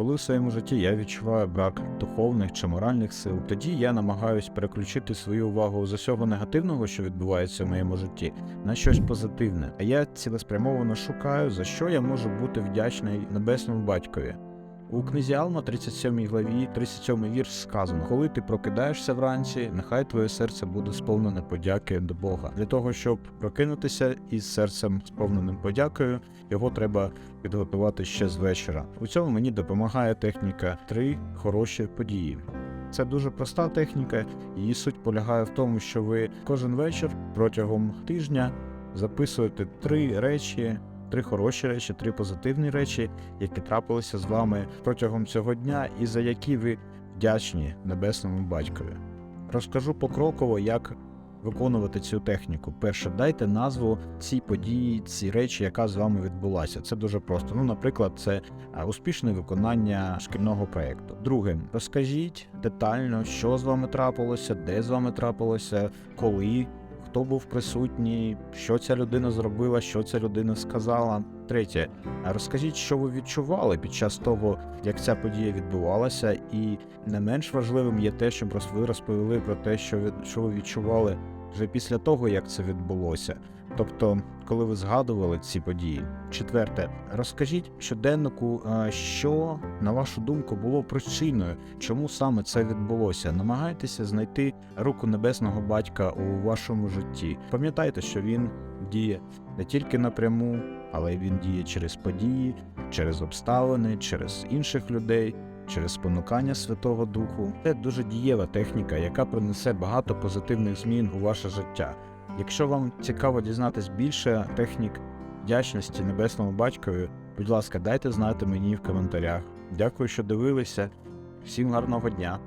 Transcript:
Коли в своєму житті я відчуваю брак духовних чи моральних сил, тоді я намагаюсь переключити свою увагу з усього негативного, що відбувається в моєму житті, на щось позитивне. А я цілеспрямовано шукаю, за що я можу бути вдячний небесному батькові. У книзі Алма, 37 главі, 37 вірш сказано: Коли ти прокидаєшся вранці, нехай твоє серце буде сповнене подяки до Бога. Для того, щоб прокинутися із серцем сповненим подякою, його треба підготувати ще з вечора. У цьому мені допомагає техніка три хороші події. Це дуже проста техніка. Її суть полягає в тому, що ви кожен вечір протягом тижня записуєте три речі, три хороші речі, три позитивні речі, які трапилися з вами протягом цього дня, і за які ви вдячні небесному батькові. Розкажу покроково, як виконувати цю техніку. Перше, дайте назву цій події, цій речі, яка з вами відбулася. Це дуже просто. Ну, наприклад, це успішне виконання шкільного проєкту. Друге, розкажіть детально, що з вами трапилося, де з вами трапилося, коли. Хто був присутній, що ця людина зробила, що ця людина сказала. Третє, розкажіть, що ви відчували під час того, як ця подія відбувалася, і не менш важливим є те, щоб ви розповіли про те, що ви відчували вже після того, як це відбулося. Тобто, коли ви згадували ці події. Четверте, розкажіть щоденнику, що на вашу думку було причиною, чому саме це відбулося. Намагайтеся знайти руку небесного батька у вашому житті. Пам'ятайте, що він діє не тільки напряму, але й він діє через події, через обставини, через інших людей. Через спонукання Святого Духу це дуже дієва техніка, яка принесе багато позитивних змін у ваше життя. Якщо вам цікаво дізнатись більше технік вдячності небесному батькові, будь ласка, дайте знати мені в коментарях. Дякую, що дивилися. Всім гарного дня!